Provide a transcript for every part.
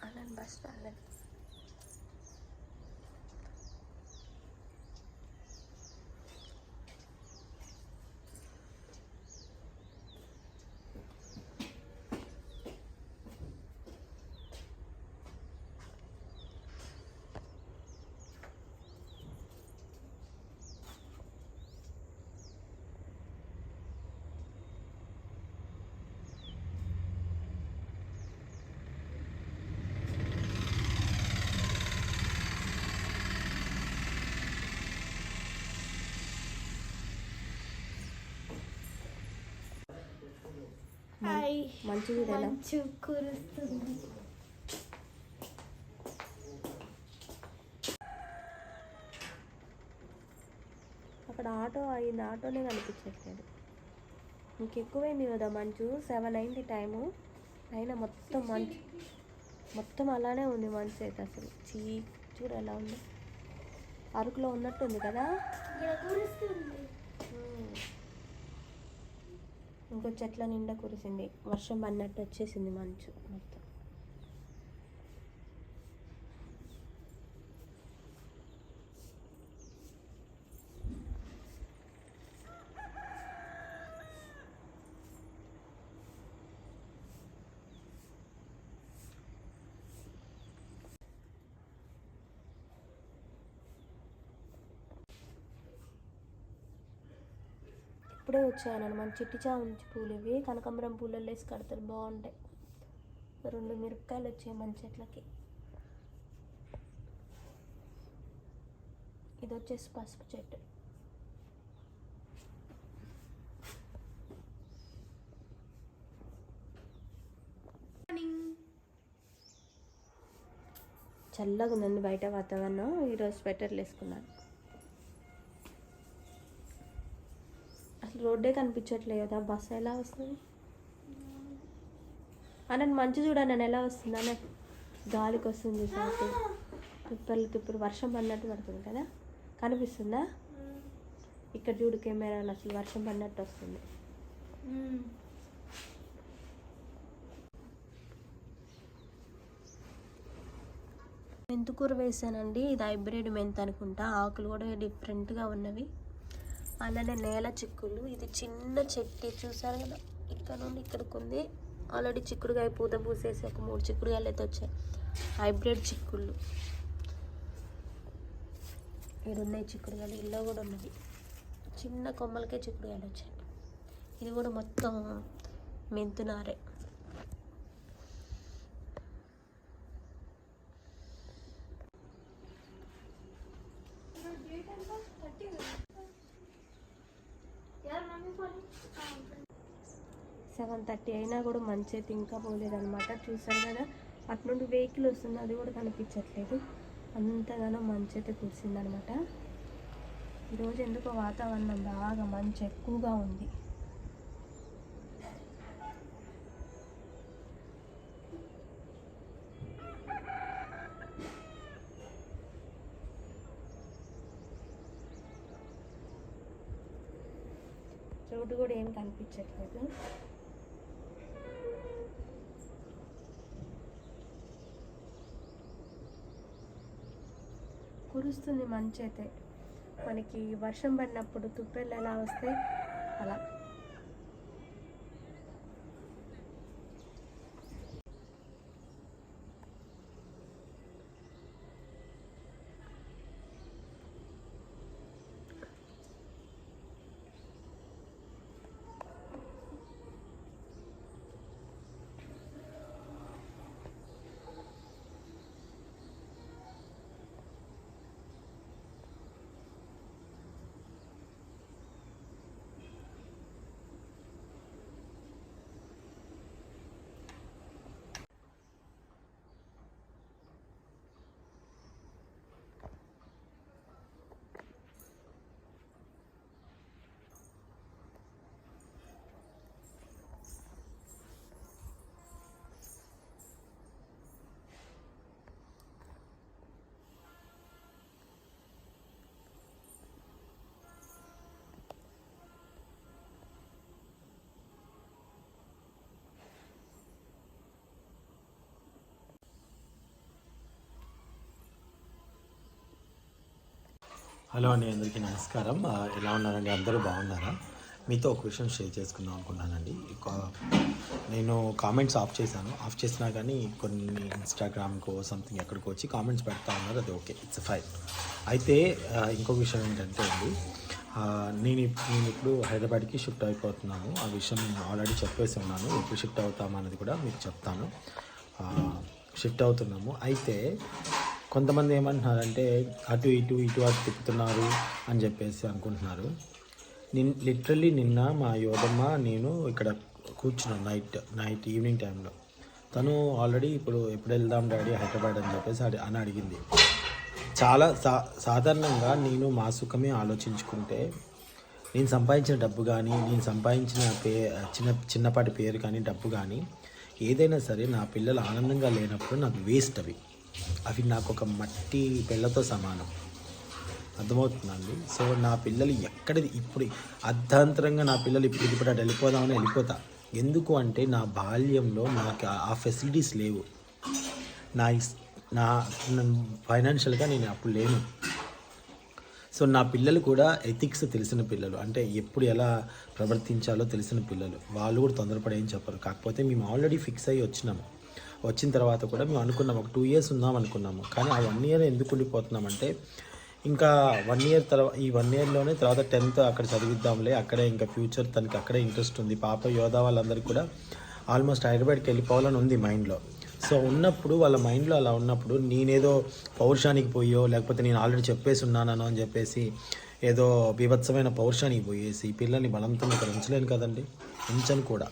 Alan basta lang. మంచి మంచు కురుస్తుంది. అక్కడ ఆటో అయింది. ఆటోనే కనిపించట్లేదు. ఇంకెక్కువైంది కదా మంచు? సెవెన్ అయింది టైము. అయినా మొత్తం మంచు. మొత్తం అలానే ఉంది మంచు అయితే అసలు. చీ చూడు ఎలా ఉంది. అరకులో ఉన్నట్టుంది కదా? కురుస్తుంది. ఇంకో చెట్ల నిండా కురిసింది. వర్షం పడినట్టు వచ్చేసింది మంచు మొత్తం. ఇప్పుడే వచ్చాయనమాట మన చిట్టి చామంతి పూలు ఇవి కనకాంబరం పూలలో వేసి కడతారు. బాగుంటాయి. రెండు మిరపకాయలు వచ్చాయి మన చెట్లకి. ఇది వచ్చేసి పసుపు చెట్టు. చల్లగా ఉందండి బయట వాతావరణం. ఈరోజు స్వెటర్లు వేసుకున్నాను. అసలు రోడ్డే కనిపించట్లేదు కదా బస్సు ఎలా వస్తుంది? అన్న మంచి చూడండి నన్ను ఎలా వస్తుంది అన్న? గాలికి వస్తుంది సాకు తుప్పలు తుప్పలు వర్షం పడినట్టు పడుతుంది కదా? కనిపిస్తుందా? ఇక్కడ చూడు కెమెరాలో అసలు వర్షం పడినట్టు వస్తుంది. మెంతుకూర వేసానండి ఇది హైబ్రిడ్ మెంత్ అనుకుంటా ఆకులు కూడా డిఫరెంట్గా ఉన్నవి. అలానే నేల చిక్కులు ఇది చిన్న చెట్టు చూసారు కదా? ఇక్కడ నుండి ఇక్కడికి ఉంది. ఆల్రెడీ చిక్కుడుకాయ పూత పూసేసి ఒక మూడు చిక్కుడుకాయలు అయితే వచ్చాయి. హైబ్రిడ్ చిక్కుళ్ళు. ఇది ఉన్నాయి చిక్కుడుకాయలు ఇల్లో కూడా ఉన్నది చిన్న కొమ్మలకే చిక్కుడుకాయలు వచ్చాయి. ఇది కూడా మొత్తం మెంతునారే. సెవెన్ థర్టీ అయినా కూడా మంచి అయితే ఇంకా పోలేదనమాట చూసారు కదా అటు నుండి వెహికల్ వస్తుంది అది కూడా కనిపించట్లేదు. అంతగానో మంచి అయితే కురిసిందనమాట ఈరోజు ఎందుకో వాతావరణం బాగా మంచి ఎక్కువగా ఉంది. రోడ్డు కూడా ఏం కనిపించట్లేదు. కురుస్తుంది మంచి అయితే మనకి వర్షం పడినప్పుడు తుప్పెళ్ళు ఎలా వస్తాయి? అలా. హలో అండి అందరికీ నమస్కారం. ఎలా ఉన్నారండి? అందరూ బాగున్నారా? మీతో ఒక విషయం షేర్ చేసుకుందాం అనుకున్నానండి నేను కామెంట్స్ ఆఫ్ చేశాను. ఆఫ్ చేసినా కానీ కొన్ని ఇన్స్టాగ్రామ్కో సంథింగ్ ఎక్కడికి వచ్చి కామెంట్స్ పెడతా ఉన్నారు. అది ఓకే. ఇట్స్ ఫైన్ అయితే ఇంకొక ఇంకో విషయం ఏంటంటే అండి నేను నేను ఇప్పుడు హైదరాబాద్కి షిఫ్ట్ అయిపోతున్నాను. ఆ విషయం నేను ఆల్రెడీ చెప్పేసి ఉన్నాను. ఎప్పుడు షిఫ్ట్ అవుతామన్నది కూడా మీకు చెప్తాను. షిఫ్ట్ అవుతున్నాము. అయితే కొంతమంది ఏమంటున్నారంటే అటు ఇటు ఇటు అటు తిప్పుతున్నారు అని చెప్పేసి అనుకుంటున్నారు. నిన్ లిటరల్లీ నిన్న మా యోధమ్మ నేను ఇక్కడ కూర్చున్నాను నైట్ నైట్ ఈవినింగ్ టైంలో. తను ఆల్రెడీ ఇప్పుడు ఎప్పుడు వెళ్దాం డాడీ హైదరాబాద్ అని చెప్పేసి అడి అని అడిగింది. చాలా సా సాధారణంగా నేను మా సుఖమే ఆలోచించుకుంటే నేను సంపాదించిన డబ్బు కానీ నేను సంపాదించిన పే చిన్న చిన్నపాటి పేరు కానీ డబ్బు కానీ ఏదైనా సరే నా పిల్లలు ఆనందంగా లేనప్పుడు నాకు వేస్ట్ అవి. అవి నాకు ఒక మట్టి పిల్లతో సమానం. అర్థమవుతుందండి? సో నా పిల్లలు ఎక్కడ ఇప్పుడు అర్ధాంతరంగా నా పిల్లలు ఇప్పుడు ఇప్పుడు అటు వెళ్ళిపోదామని వెళ్ళిపోతా. ఎందుకు అంటే నా బాల్యంలో నాకు ఆ- ఫెసిలిటీస్ లేవు. నా నా ఫైనాన్షియల్గా నేను అప్పుడు లేను. సో నా పిల్లలు కూడా ఎథిక్స్ తెలిసిన పిల్లలు. అంటే ఎప్పుడు ఎలా ప్రవర్తించాలో తెలిసిన పిల్లలు. వాళ్ళు కూడా తొందరపడేం చెప్పరు. కాకపోతే మేము ఆల్రెడీ ఫిక్స్ అయ్యి వచ్చినాము. వచ్చిన తర్వాత కూడా మేము అనుకున్నాము ఒక టూ ఇయర్స్ ఉందాం అనుకున్నాము. కానీ ఆ వన్ ఇయర్ ఎందుకు ఉండిపోతున్నామంటే ఇంకా వన్ ఇయర్ తర్వాత ఈ వన్ ఇయర్లోనే తర్వాత టెన్త్ అక్కడ చదివిద్దాంలే అక్కడే ఇంకా ఫ్యూచర్ తనకి అక్కడే ఇంట్రెస్ట్ ఉంది. పాప యోధా వాళ్ళందరికీ కూడా ఆల్మోస్ట్ హైదరాబాద్కి వెళ్ళిపోవాలని ఉంది మైండ్లో. సో ఉన్నప్పుడు వాళ్ళ మైండ్లో అలా ఉన్నప్పుడు నేనేదో పౌరుషానికి పోయో లేకపోతే నేను ఆల్రెడీ చెప్పేసి ఉన్నానను అని చెప్పేసి ఏదో బీభత్సమైన పౌరుషానికి పోయేసి పిల్లల్ని బలంతో ఇక్కడ ఉంచలేను కదండి. ఉంచను కూడా.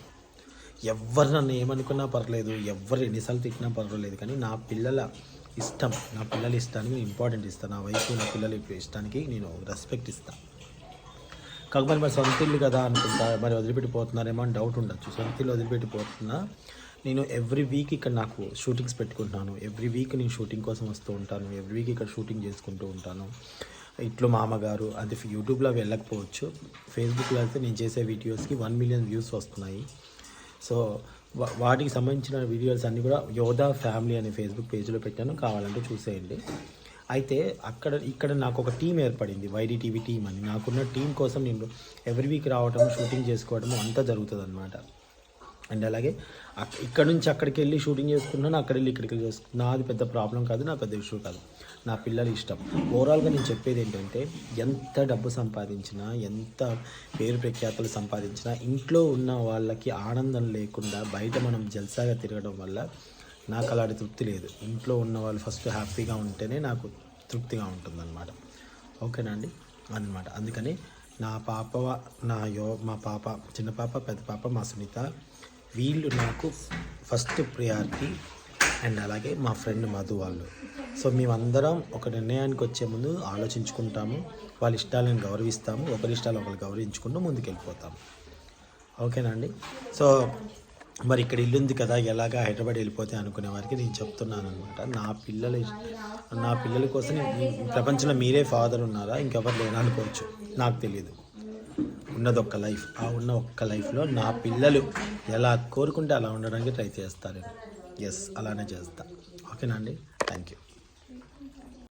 ఎవరు నన్ను ఏమనుకున్నా పర్లేదు ఎవరు ఎన్నిసార్లు తిట్టినా పర్వాలేదు కానీ నా పిల్లల ఇష్టం నా పిల్లల ఇష్టానికి నేను ఇంపార్టెంట్ ఇస్తాను. నా వైఫ్ నా పిల్లల ఇష్టానికి నేను రెస్పెక్ట్ ఇస్తాను కాకపోతే మరి సొంత ఇల్లు కదా అనుకుంటా మరి వదిలిపెట్టిపోతున్నారేమో అని డౌట్ ఉండొచ్చు. సొంత ఇల్లు వదిలిపెట్టిపోతున్నా నేను ఎవ్రీ వీక్ ఇక్కడ నాకు షూటింగ్స్ పెట్టుకుంటున్నాను. ఎవ్రీ వీక్ నేను షూటింగ్ కోసం వస్తూ ఉంటాను. ఎవ్రీ వీక్ ఇక్కడ షూటింగ్ చేసుకుంటూ ఉంటాను. ఇట్లు మామగారు అది యూట్యూబ్లో వెళ్ళకపోవచ్చు. ఫేస్బుక్లో అయితే నేను చేసే వీడియోస్కి వన్ మిలియన్ వ్యూస్ వస్తున్నాయి. సో వా- వాటికి సంబంధించిన వీడియోస్ అన్నీ కూడా యోధా ఫ్యామిలీ అనే ఫేస్బుక్ పేజ్లో పెట్టాను. కావాలంటే చూసేయండి. అయితే అక్కడ ఇక్కడ నాకు ఒక టీం ఏర్పడింది వైడి టీవీ టీం అని. నాకున్న టీం కోసం నేను ఎవ్రీ వీక్ రావడం షూటింగ్ చేసుకోవడం అంతా జరుగుతుంది అనమాట అండ్ అలాగే అక్- ఇక్కడ నుంచి అక్కడికి వెళ్ళి షూటింగ్ చేసుకున్నాను అక్కడ వెళ్ళి ఇక్కడికి చేసుకున్నా అది నాది పెద్ద ప్రాబ్లం కాదు నా పెద్ద ఇష్యూ కాదు. నా పిల్లల ఇష్టం. ఓవరాల్గా నేను చెప్పేది ఏంటంటే ఎంత డబ్బు సంపాదించినా ఎంత పేరు ప్రఖ్యాతలు సంపాదించినా ఇంట్లో ఉన్న వాళ్ళకి ఆనందం లేకుండా బయట మనం జల్సాగా తిరగడం వల్ల నాకు అలాంటి తృప్తి లేదు. ఇంట్లో ఉన్న వాళ్ళు ఫస్ట్ హ్యాపీగా ఉంటేనే నాకు తృప్తిగా ఉంటుందన్నమాట. ఓకేనా అండి? అన్నమాట. అందుకని నా పాప నా యో మా పాప చిన్న పాప పెద్ద పాప మా సునీత వీళ్ళు నాకు ఫస్ట్ ప్రియారిటీ అండ్ అలాగే మా ఫ్రెండ్ మధు వాళ్ళు. సో మేమందరం ఒక నిర్ణయానికి వచ్చే ముందు ఆలోచించుకుంటాము వాళ్ళ ఇష్టాలను గౌరవిస్తాము ఒకరి ఇష్టాలు ఒకరు గౌరవించుకుంటూ ముందుకెళ్ళిపోతాము. ఓకేనా అండి? సో మరి ఇక్కడ ఇల్లు ఉంది కదా ఎలాగా హైదరాబాద్ వెళ్ళిపోతే అనుకునే వారికి నేను చెప్తున్నాను అనమాట నా పిల్లల నా పిల్లల కోసం ప్రపంచంలో మీరే ఫాదర్ ఉన్నారా? ఇంకెవరు లేరా అనుకోవచ్చు నాకు తెలియదు ఉన్నది ఒక్క లైఫ్. ఆ ఉన్న ఒక్క లైఫ్లో నా పిల్లలు ఎలా కోరుకుంటే అలా ఉండడానికి ట్రై చేస్తాను ఎస్ అలానే చేస్తా. ఓకేనా అండి? Thank you